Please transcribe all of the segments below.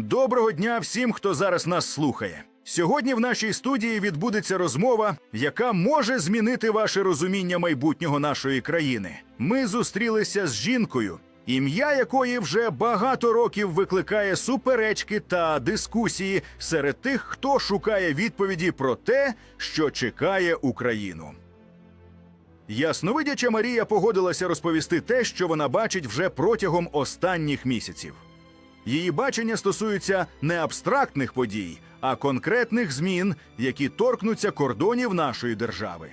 Доброго дня всім, хто зараз нас слухає. Сьогодні в нашій студії відбудеться розмова, яка може змінити ваше розуміння майбутнього нашої країни. Ми зустрілися з жінкою, ім'я якої вже багато років викликає суперечки та дискусії серед тих, хто шукає відповіді про те, що чекає Україну. Ясновидяча Марія погодилася розповісти те, що вона бачить вже протягом останніх місяців. Її бачення стосується не абстрактних подій, а конкретних змін, які торкнуться кордонів нашої держави.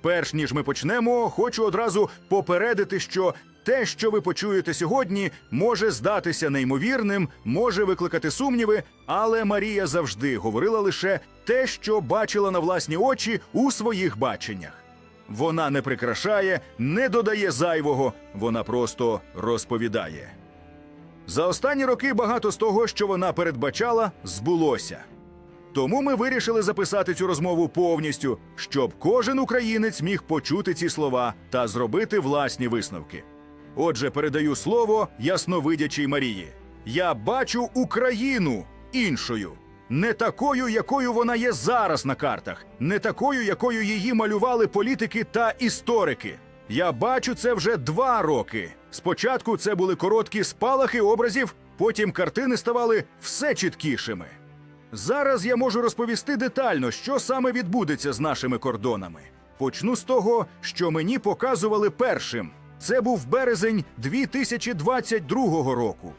Перш ніж ми почнемо, хочу одразу попередити, що те, що ви почуєте сьогодні, може здатися неймовірним, може викликати сумніви, але Марія завжди говорила лише те, що бачила на власні очі у своїх баченнях. Вона не прикрашає, не додає зайвого, вона просто розповідає. За останні роки багато з того, що вона передбачала, збулося. Тому ми вирішили записати цю розмову повністю, щоб кожен українець міг почути ці слова та зробити власні висновки. Отже, передаю слово ясновидячій Марії. Я бачу Україну іншою, не такою, якою вона є зараз на картах, не такою, якою її малювали політики та історики. Я бачу це вже два роки. Спочатку це були короткі спалахи образів, потім картини ставали все чіткішими. Зараз я можу розповісти детально, що саме відбудеться з нашими кордонами. Почну з того, що мені показували першим. Це був березень 2022 року.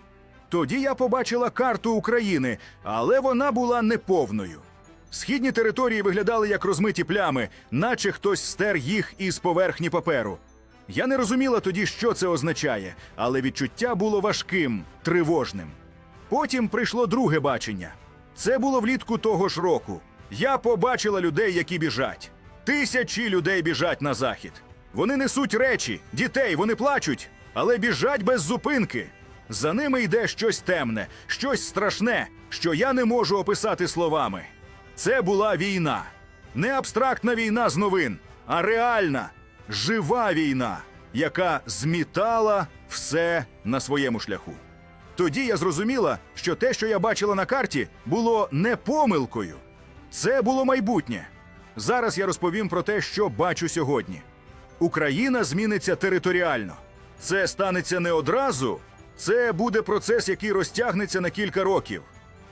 Тоді я побачила карту України, але вона була неповною. Східні території виглядали як розмиті плями, наче хтось стер їх із поверхні паперу. Я не розуміла тоді, що це означає, але відчуття було важким, тривожним. Потім прийшло друге бачення. Це було влітку того ж року. Я побачила людей, які біжать. Тисячі людей біжать на захід. Вони несуть речі, дітей, вони плачуть, але біжать без зупинки. За ними йде щось темне, щось страшне, що я не можу описати словами. Це була війна. Не абстрактна війна з новин, а реальна, жива війна, яка змітала все на своєму шляху. Тоді я зрозуміла, що те, що я бачила на карті, було не помилкою. Це було майбутнє. Зараз я розповім про те, що бачу сьогодні. Україна зміниться територіально. Це станеться не одразу. Це буде процес, який розтягнеться на кілька років.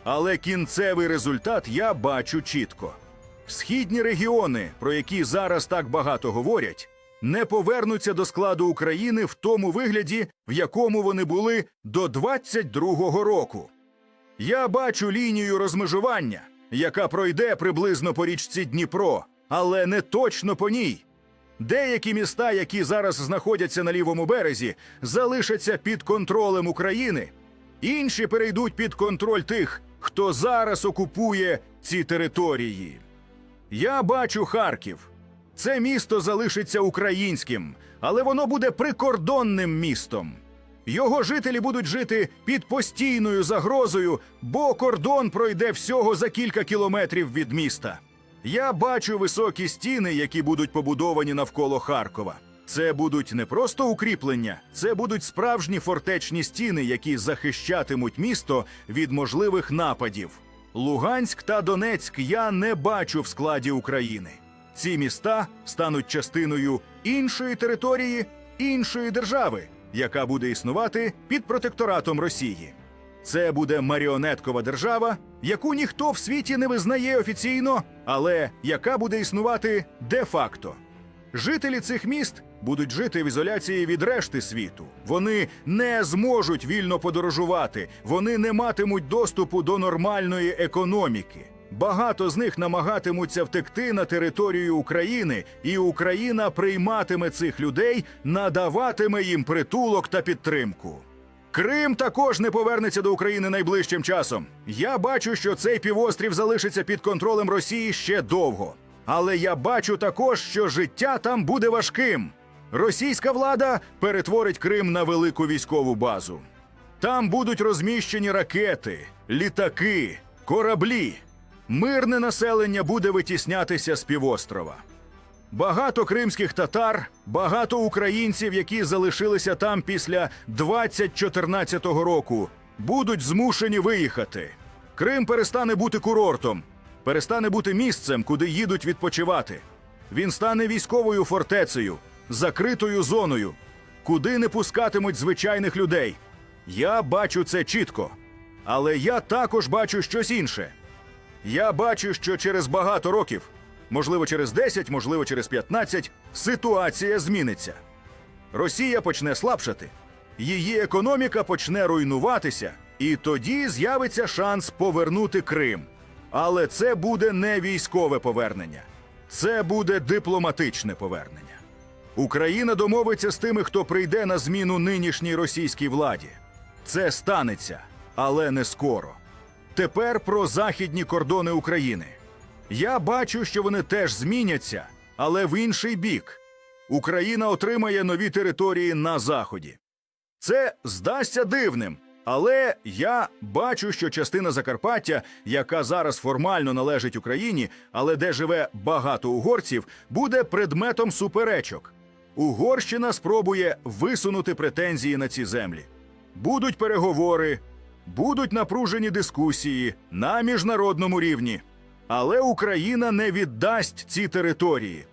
Але кінцевий результат я бачу чітко. Східні регіони, про які зараз так багато говорять, не повернуться до складу України в тому вигляді, в якому вони були до 22-го року. Я бачу лінію розмежування, яка пройде приблизно по річці Дніпро, але не точно по ній. Деякі міста, які зараз знаходяться на лівому березі, залишаться під контролем України, інші перейдуть під контроль тих, хто зараз окупує ці території. Я бачу Харків. Це місто залишиться українським, але воно буде прикордонним містом. Його жителі будуть жити під постійною загрозою, бо кордон пройде всього за кілька кілометрів від міста. Я бачу високі стіни, які будуть побудовані навколо Харкова. Це будуть не просто укріплення, це будуть справжні фортечні стіни, які захищатимуть місто від можливих нападів. Луганськ та Донецьк я не бачу в складі України. Ці міста стануть частиною іншої території, іншої держави, яка буде існувати під протекторатом Росії. Це буде маріонеткова держава, яку ніхто в світі не визнає офіційно, але яка буде існувати де-факто. Жителі цих міст будуть жити в ізоляції від решти світу. Вони не зможуть вільно подорожувати, вони не матимуть доступу до нормальної економіки. Багато з них намагатимуться втекти на територію України, і Україна прийматиме цих людей, надаватиме їм притулок та підтримку. Крим також не повернеться до України найближчим часом. Я бачу, що цей півострів залишиться під контролем Росії ще довго. Але я бачу також, що життя там буде важким. Російська влада перетворить Крим на велику військову базу. Там будуть розміщені ракети, літаки, кораблі. Мирне населення буде витіснятися з півострова. Багато кримських татар, багато українців, які залишилися там після 2014 року, будуть змушені виїхати. Крим перестане бути курортом, перестане бути місцем, куди їдуть відпочивати. Він стане військовою фортецею, закритою зоною, куди не пускатимуть звичайних людей. Я бачу це чітко. Але я також бачу щось інше. Я бачу, що через багато років, можливо, через 10, можливо, через 15, ситуація зміниться. Росія почне слабшати, її економіка почне руйнуватися, і тоді з'явиться шанс повернути Крим. Але це буде не військове повернення, це буде дипломатичне повернення. Україна домовиться з тими, хто прийде на зміну нинішній російській владі. Це станеться, але не скоро. Тепер про західні кордони України. Я бачу, що вони теж зміняться, але в інший бік. Україна отримає нові території на заході. Це здасться дивним, але я бачу, що частина Закарпаття, яка зараз формально належить Україні, але де живе багато угорців, буде предметом суперечок. Угорщина спробує висунути претензії на ці землі. Будуть переговори, будуть напружені дискусії на міжнародному рівні. Але Україна не віддасть ці території.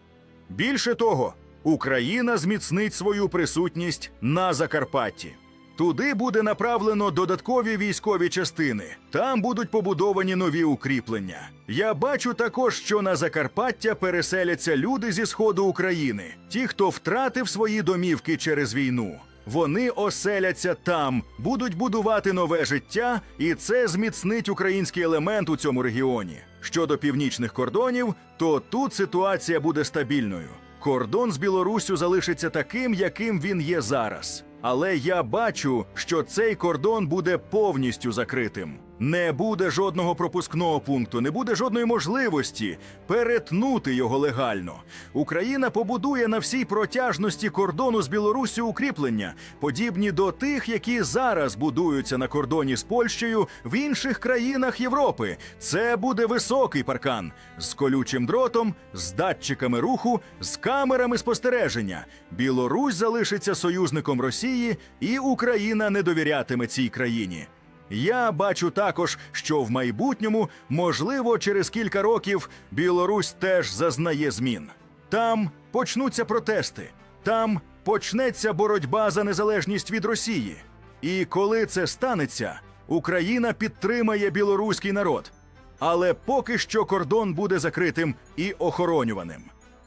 Більше того, Україна зміцнить свою присутність на Закарпатті. Туди буде направлено додаткові військові частини. Там будуть побудовані нові укріплення. Я бачу також, що на Закарпаття переселяться люди зі сходу України, ті, хто втратив свої домівки через війну. Вони оселяться там, будуть будувати нове життя, і це зміцнить український елемент у цьому регіоні. Щодо північних кордонів, то тут ситуація буде стабільною. Кордон з Білоруссю залишиться таким, яким він є зараз. Але я бачу, що цей кордон буде повністю закритим. Не буде жодного пропускного пункту, не буде жодної можливості перетнути його легально. Україна побудує на всій протяжності кордону з Білоруссю укріплення, подібні до тих, які зараз будуються на кордоні з Польщею в інших країнах Європи. Це буде високий паркан з колючим дротом, з датчиками руху, з камерами спостереження. Білорусь залишиться союзником Росії, і Україна не довірятиме цій країні. Я бачу також, що в майбутньому, можливо, через кілька років Білорусь теж зазнає змін. Там почнуться протести, там почнеться боротьба за незалежність від Росії. І коли це станеться, Україна підтримає білоруський народ. Але поки що кордон буде закритим і охоронюваним.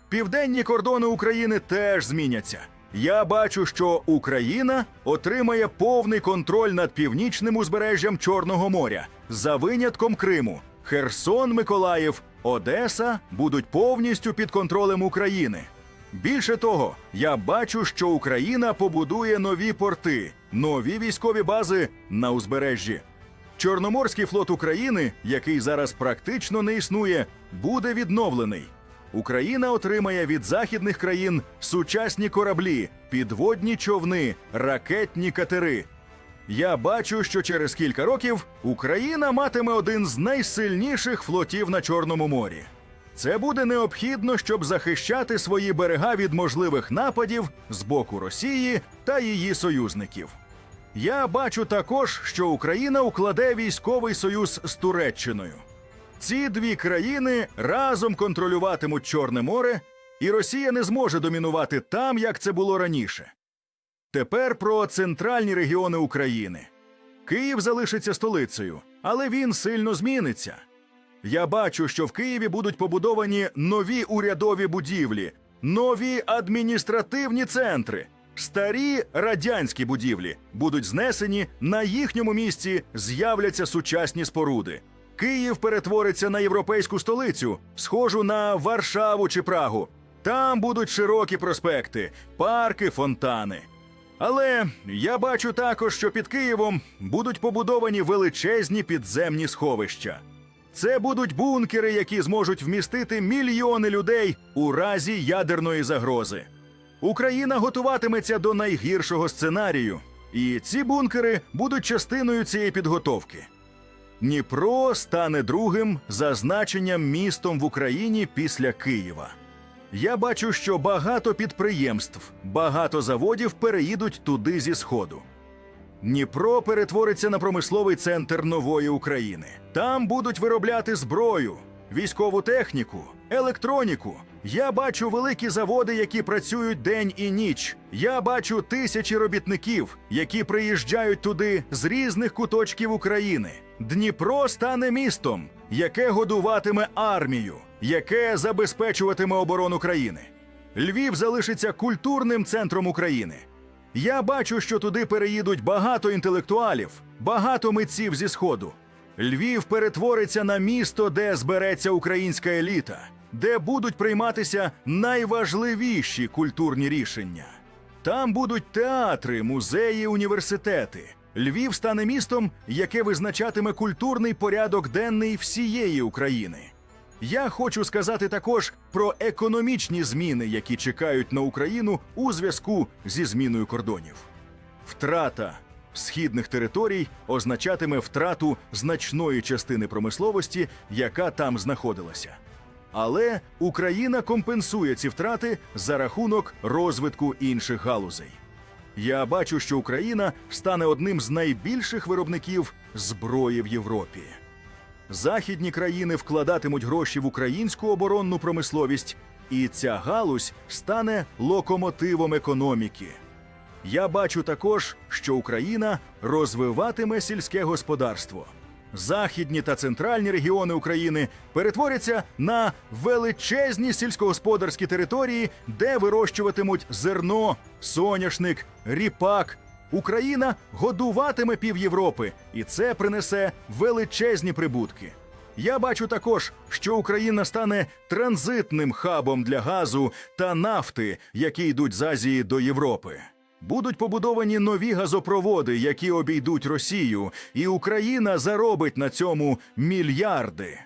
Південні кордони України теж зміняться. Я бачу, що Україна отримає повний контроль над північним узбережжям Чорного моря за винятком Криму. Херсон, Миколаїв, Одеса будуть повністю під контролем України. Більше того, я бачу, що Україна побудує нові порти, нові військові бази на узбережжі. Чорноморський флот України, який зараз практично не існує, буде відновлений. Україна отримає від західних країн сучасні кораблі, підводні човни, ракетні катери. Я бачу, що через кілька років Україна матиме один з найсильніших флотів на Чорному морі. Це буде необхідно, щоб захищати свої берега від можливих нападів з боку Росії та її союзників. Я бачу також, що Україна укладе військовий союз з Туреччиною. Ці дві країни разом контролюватимуть Чорне море, і Росія не зможе домінувати там, як це було раніше. Тепер про центральні регіони України. Київ залишиться столицею, але він сильно зміниться. Я бачу, що в Києві будуть побудовані нові урядові будівлі, нові адміністративні центри. Старі радянські будівлі будуть знесені, на їхньому місці з'являться сучасні споруди. Київ перетвориться на європейську столицю, схожу на Варшаву чи Прагу. Там будуть широкі проспекти, парки, фонтани. Але я бачу також, що під Києвом будуть побудовані величезні підземні сховища. Це будуть бункери, які зможуть вмістити мільйони людей у разі ядерної загрози. Україна готуватиметься до найгіршого сценарію, і ці бункери будуть частиною цієї підготовки. Дніпро стане другим за значенням містом в Україні після Києва. Я бачу, що багато підприємств, багато заводів переїдуть туди зі сходу. Дніпро перетвориться на промисловий центр нової України. Там будуть виробляти зброю, військову техніку, електроніку. Я бачу великі заводи, які працюють день і ніч. Я бачу тисячі робітників, які приїжджають туди з різних куточків України. Дніпро стане містом, яке годуватиме армію, яке забезпечуватиме оборону країни. Львів залишиться культурним центром України. Я бачу, що туди переїдуть багато інтелектуалів, багато митців зі сходу. Львів перетвориться на місто, де збереться українська еліта, де будуть прийматися найважливіші культурні рішення. Там будуть театри, музеї, університети. Львів стане містом, яке визначатиме культурний порядок денний всієї України. Я хочу сказати також про економічні зміни, які чекають на Україну у зв'язку зі зміною кордонів. Втрата східних територій означатиме втрату значної частини промисловості, яка там знаходилася. Але Україна компенсує ці втрати за рахунок розвитку інших галузей. Я бачу, що Україна стане одним з найбільших виробників зброї в Європі. Західні країни вкладатимуть гроші в українську оборонну промисловість, і ця галузь стане локомотивом економіки. Я бачу також, що Україна розвиватиме сільське господарство. Західні та центральні регіони України перетворяться на величезні сільськогосподарські території, де вирощуватимуть зерно, соняшник, ріпак. Україна годуватиме пів Європи, і це принесе величезні прибутки. Я бачу також, що Україна стане транзитним хабом для газу та нафти, які йдуть з Азії до Європи. Будуть побудовані нові газопроводи, які обійдуть Росію, і Україна заробить на цьому мільярди.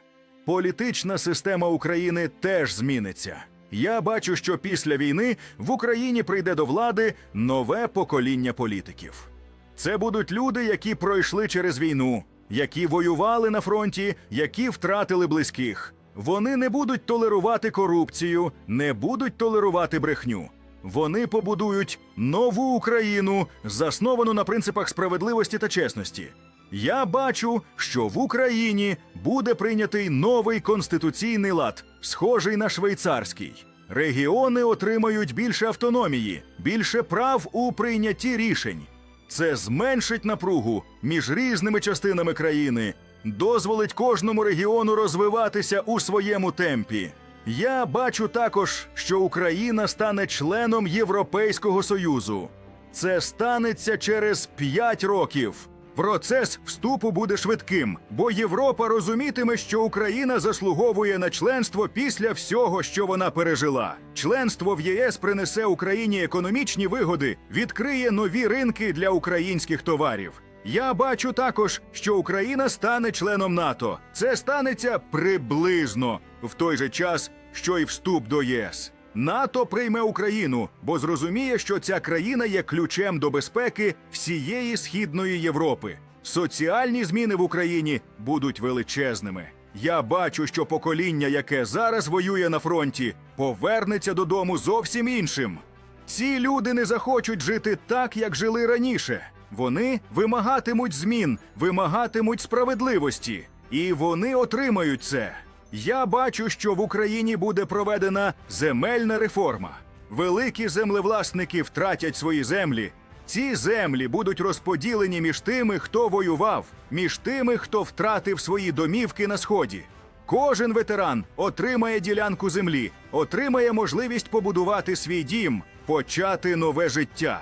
Політична система України теж зміниться. Я бачу, що після війни в Україні прийде до влади нове покоління політиків. Це будуть люди, які пройшли через війну, які воювали на фронті, які втратили близьких. Вони не будуть толерувати корупцію, не будуть толерувати брехню. Вони побудують нову Україну, засновану на принципах справедливості та чесності. Я бачу, що в Україні буде прийнятий новий конституційний лад, схожий на швейцарський. Регіони отримають більше автономії, більше прав у прийнятті рішень. Це зменшить напругу між різними частинами країни, дозволить кожному регіону розвиватися у своєму темпі. Я бачу також, що Україна стане членом Європейського Союзу. Це станеться через 5 років. Процес вступу буде швидким, бо Європа розумітиме, що Україна заслуговує на членство після всього, що вона пережила. Членство в ЄС принесе Україні економічні вигоди, відкриє нові ринки для українських товарів. Я бачу також, що Україна стане членом НАТО. Це станеться приблизно в той же час, що й вступ до ЄС. НАТО прийме Україну, бо зрозуміє, що ця країна є ключем до безпеки всієї східної Європи. Соціальні зміни в Україні будуть величезними. Я бачу, що покоління, яке зараз воює на фронті, повернеться додому зовсім іншим. Ці люди не захочуть жити так, як жили раніше. Вони вимагатимуть змін, вимагатимуть справедливості, і вони отримають це. Я бачу, що в Україні буде проведена земельна реформа. Великі землевласники втратять свої землі. Ці землі будуть розподілені між тими, хто воював, між тими, хто втратив свої домівки на сході. Кожен ветеран отримає ділянку землі, отримає можливість побудувати свій дім, почати нове життя.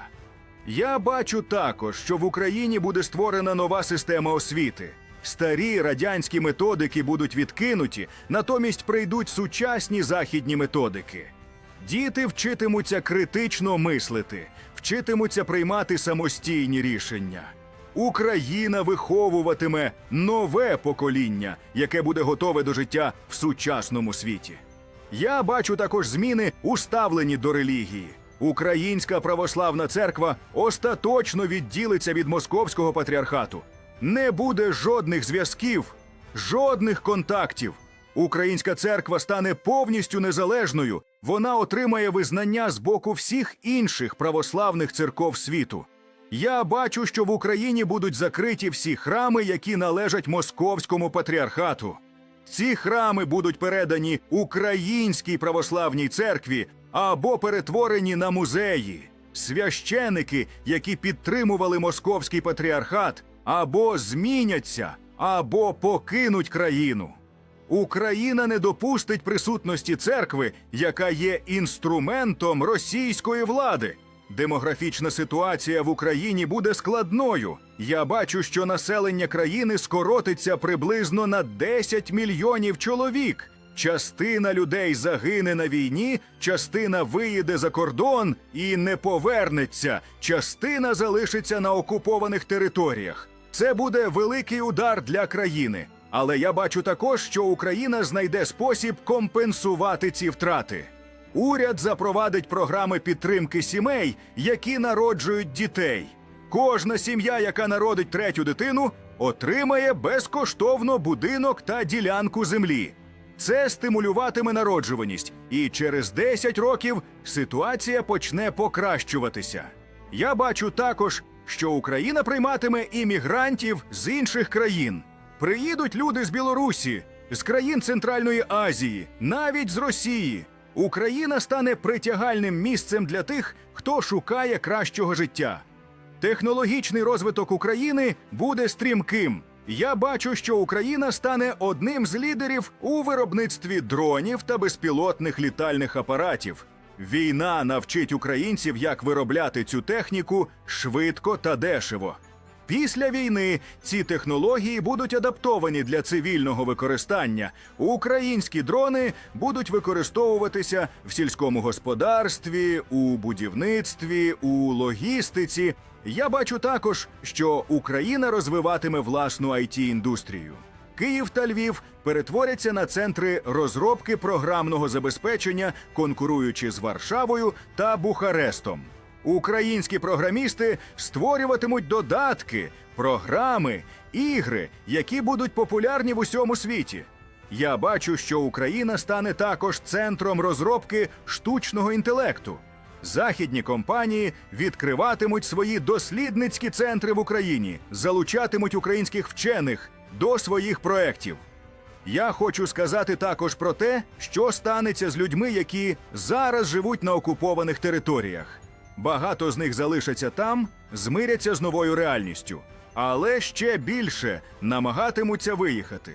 Я бачу також, що в Україні буде створена нова система освіти. Старі радянські методики будуть відкинуті, натомість прийдуть сучасні західні методики. Діти вчитимуться критично мислити, вчитимуться приймати самостійні рішення. Україна виховуватиме нове покоління, яке буде готове до життя в сучасному світі. Я бачу також зміни у ставленні до релігії. Українська православна церква остаточно відділиться від московського патріархату. Не буде жодних зв'язків, жодних контактів. Українська церква стане повністю незалежною. Вона отримає визнання з боку всіх інших православних церков світу. Я бачу, що в Україні будуть закриті всі храми, які належать московському патріархату. Ці храми будуть передані Українській православній церкві або перетворені на музеї. Священики, які підтримували московський патріархат, або зміняться, або покинуть країну. Україна не допустить присутності церкви, яка є інструментом російської влади. Демографічна ситуація в Україні буде складною. Я бачу, що населення країни скоротиться приблизно на 10 мільйонів чоловік. Частина людей загине на війні, частина виїде за кордон і не повернеться. Частина залишиться на окупованих територіях. Це буде великий удар для країни. Але я бачу також, що Україна знайде спосіб компенсувати ці втрати. Уряд запровадить програми підтримки сімей, які народжують дітей. Кожна сім'я, яка народить третю дитину, отримає безкоштовно будинок та ділянку землі. Це стимулюватиме народжуваність, і через 10 років ситуація почне покращуватися. Я бачу також, що Україна прийматиме іммігрантів з інших країн. Приїдуть люди з Білорусі, з країн Центральної Азії, навіть з Росії. Україна стане притягальним місцем для тих, хто шукає кращого життя. Технологічний розвиток України буде стрімким. Я бачу, що Україна стане одним з лідерів у виробництві дронів та безпілотних літальних апаратів. Війна навчить українців, як виробляти цю техніку швидко та дешево. Після війни ці технології будуть адаптовані для цивільного використання. Українські дрони будуть використовуватися в сільському господарстві, у будівництві, у логістиці. Я бачу також, що Україна розвиватиме власну it індустрію Київ та Львів перетворяться на центри розробки програмного забезпечення, конкуруючи з Варшавою та Бухарестом. Українські програмісти створюватимуть додатки, програми, ігри, які будуть популярні в усьому світі. Я бачу, що Україна стане також центром розробки штучного інтелекту. Західні компанії відкриватимуть свої дослідницькі центри в Україні, залучатимуть українських вчених до своїх проєктів. Я хочу сказати також про те, що станеться з людьми, які зараз живуть на окупованих територіях. Багато з них залишаться там, змиряться з новою реальністю, але ще більше намагатимуться виїхати.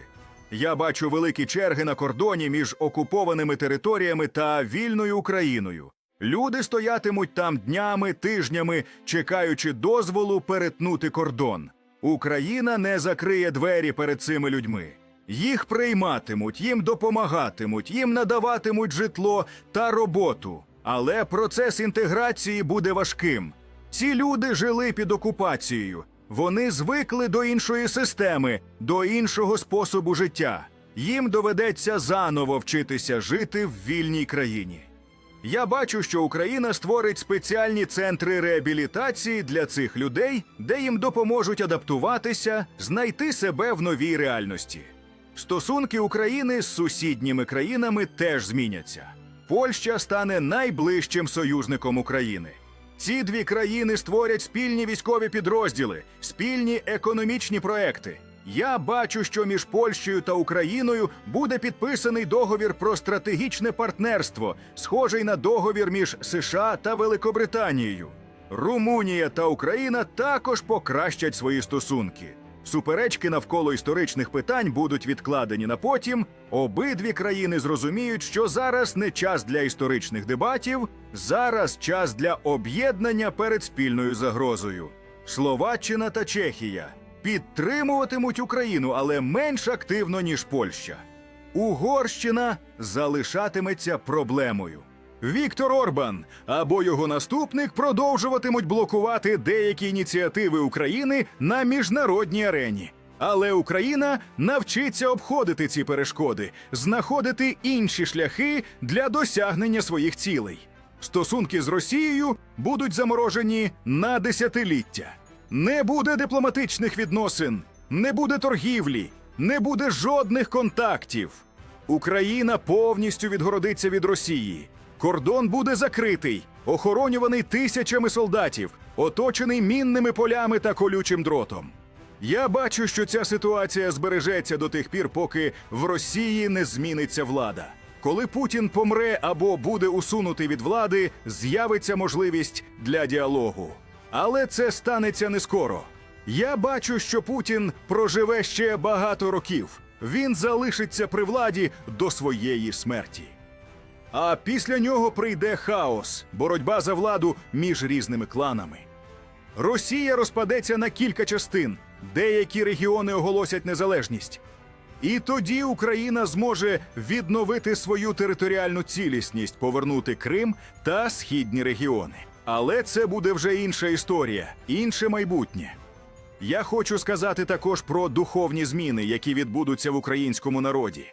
Я бачу великі черги на кордоні між окупованими територіями та вільною Україною. Люди стоятимуть там днями, тижнями, чекаючи дозволу перетнути кордон. Україна не закриє двері перед цими людьми. Їх прийматимуть, їм допомагатимуть, їм надаватимуть житло та роботу. Але процес інтеграції буде важким. Ці люди жили під окупацією. Вони звикли до іншої системи, до іншого способу життя. Їм доведеться заново вчитися жити в вільній країні. Я бачу, що Україна створить спеціальні центри реабілітації для цих людей, де їм допоможуть адаптуватися, знайти себе в новій реальності. Стосунки України з сусідніми країнами теж зміняться. Польща стане найближчим союзником України. Ці дві країни створять спільні військові підрозділи, спільні економічні проекти. Я бачу, що між Польщею та Україною буде підписаний договір про стратегічне партнерство, схожий на договір між США та Великобританією. Румунія та Україна також покращать свої стосунки. Суперечки навколо історичних питань будуть відкладені на потім. Обидві країни зрозуміють, що зараз не час для історичних дебатів, зараз час для об'єднання перед спільною загрозою. Словаччина та Чехія підтримуватимуть Україну, але менш активно ніж Польща. Угорщина залишатиметься проблемою. Віктор Орбан або його наступник продовжуватимуть блокувати деякі ініціативи України на міжнародній арені. Але Україна навчиться обходити ці перешкоди, знаходити інші шляхи для досягнення своїх цілей. Стосунки з Росією будуть заморожені на десятиліття. Не буде дипломатичних відносин, не буде торгівлі, не буде жодних контактів. Україна повністю відгородиться від Росії. Кордон буде закритий. охоронюваний тисячами солдатів, оточений мінними полями та колючим дротом. Я бачу, що ця ситуація збережеться до тих пір, поки в Росії не зміниться влада. Коли Путін помре або буде усунутий від влади, з'явиться можливість для діалогу. Але це станеться не скоро. Я бачу, що Путін проживе ще багато років. Він залишиться при владі до своєї смерті. А після нього прийде хаос, боротьба за владу між різними кланами. Росія розпадеться на кілька частин, деякі регіони оголосять незалежність. І тоді Україна зможе відновити свою територіальну цілісність, повернути Крим та східні регіони. Але це буде вже інша історія, інше майбутнє. Я хочу сказати також про духовні зміни, які відбудуться в українському народі.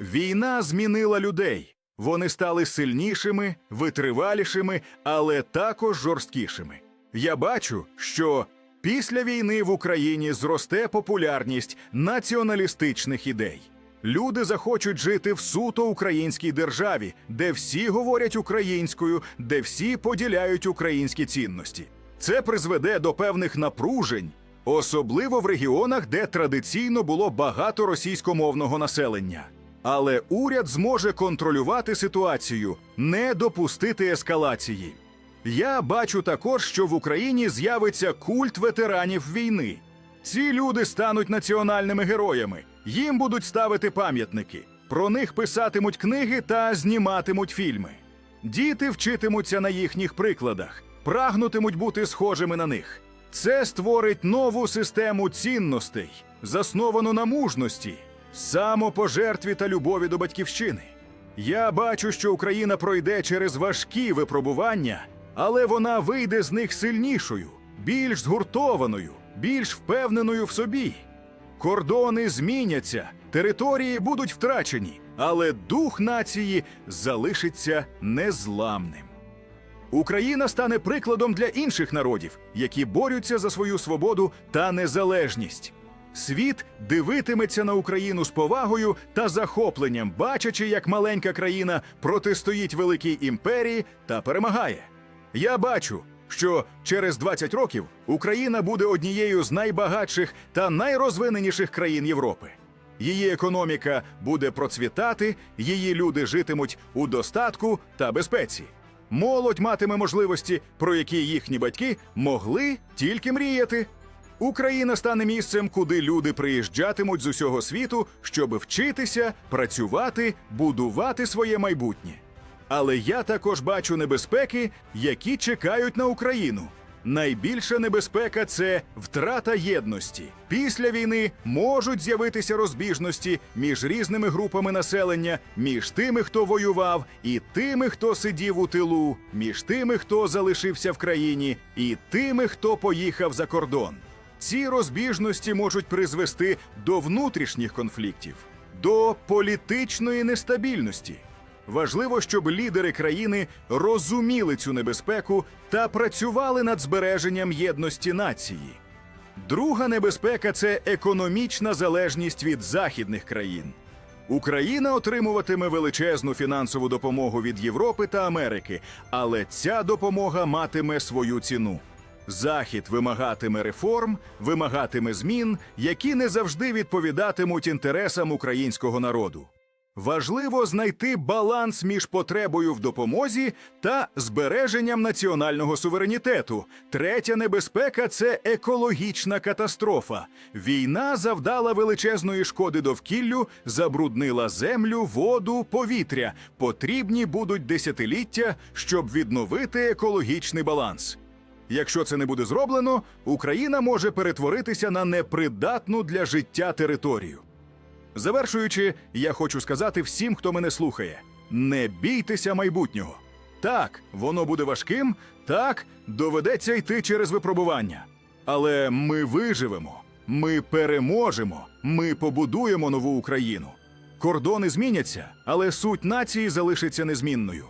Війна змінила людей. Вони стали сильнішими, витривалішими, але також жорсткішими. Я бачу, що після війни в Україні зросте популярність націоналістичних ідей. Люди захочуть жити в суто українській державі, де всі говорять українською, де всі поділяють українські цінності. Це призведе до певних напружень, особливо в регіонах, де традиційно було багато російськомовного населення. Але уряд зможе контролювати ситуацію, не допустити ескалації. Я бачу також, що в Україні з'явиться культ ветеранів війни. Ці люди стануть національними героями, їм будуть ставити пам'ятники, про них писатимуть книги та зніматимуть фільми. Діти вчитимуться на їхніх прикладах, прагнутимуть бути схожими на них. Це створить нову систему цінностей, засновану на мужності, самопожертві та любові до батьківщини. Я бачу, що Україна пройде через важкі випробування, але вона вийде з них сильнішою, більш згуртованою, більш впевненою в собі. Кордони зміняться, території будуть втрачені, але дух нації залишиться незламним. Україна стане прикладом для інших народів, які борються за свою свободу та незалежність. Світ дивитиметься на Україну з повагою та захопленням, бачачи, як маленька країна протистоїть великій імперії та перемагає. Я бачу, що через 20 років Україна буде однією з найбагатших та найрозвиненіших країн Європи. Її економіка буде процвітати, її люди житимуть у достатку та безпеці. Молодь матиме можливості, про які їхні батьки могли тільки мріяти. Україна стане місцем, куди люди приїжджатимуть з усього світу, щоб вчитися, працювати, будувати своє майбутнє. Але я також бачу небезпеки, які чекають на Україну. Найбільша небезпека це втрата єдності. Після війни можуть з'явитися розбіжності між різними групами населення, між тими, хто воював, і тими, хто сидів у тилу, між тими, хто залишився в країні, і тими, хто поїхав за кордон. Ці розбіжності можуть призвести до внутрішніх конфліктів, до політичної нестабільності. Важливо, щоб лідери країни розуміли цю небезпеку та працювали над збереженням єдності нації. Друга небезпека це економічна залежність від західних країн. Україна отримуватиме величезну фінансову допомогу від Європи та Америки, але ця допомога матиме свою ціну. Захід вимагатиме реформ, вимагатиме змін, які не завжди відповідатимуть інтересам українського народу. Важливо знайти баланс між потребою в допомозі та збереженням національного суверенітету. Третя небезпека це екологічна катастрофа. Війна завдала величезної шкоди довкіллю, забруднила землю, воду, повітря. Потрібні будуть десятиліття, щоб відновити екологічний баланс. Якщо це не буде зроблено, Україна може перетворитися на непридатну для життя територію. Завершуючи, я хочу сказати всім, хто мене слухає: не бійтеся майбутнього. Так, воно буде важким, так, доведеться йти через випробування. Але ми виживемо, ми переможемо, ми побудуємо нову Україну. Кордони зміняться, але суть нації залишиться незмінною.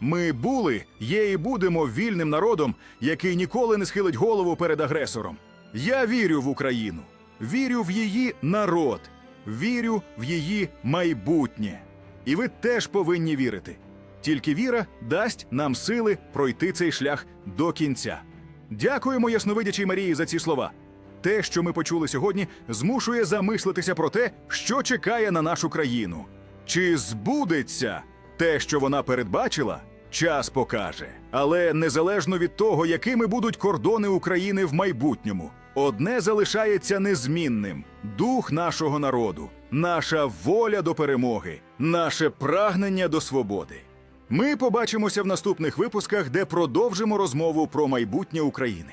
Ми були, є і будемо вільним народом, який ніколи не схилить голову перед агресором. Я вірю в Україну, вірю в її народ, вірю в її майбутнє. І ви теж повинні вірити. Тільки віра дасть нам сили пройти цей шлях до кінця. Дякуємо Ясновидячій Марії за ці слова. Те, що ми почули сьогодні, змушує замислитися про те, що чекає на нашу країну. Чи збудеться те, що вона передбачила, час покаже. Але незалежно від того, якими будуть кордони України в майбутньому, одне залишається незмінним: дух нашого народу, наша воля до перемоги, наше прагнення до свободи. Ми побачимося в наступних випусках, де продовжимо розмову про майбутнє України.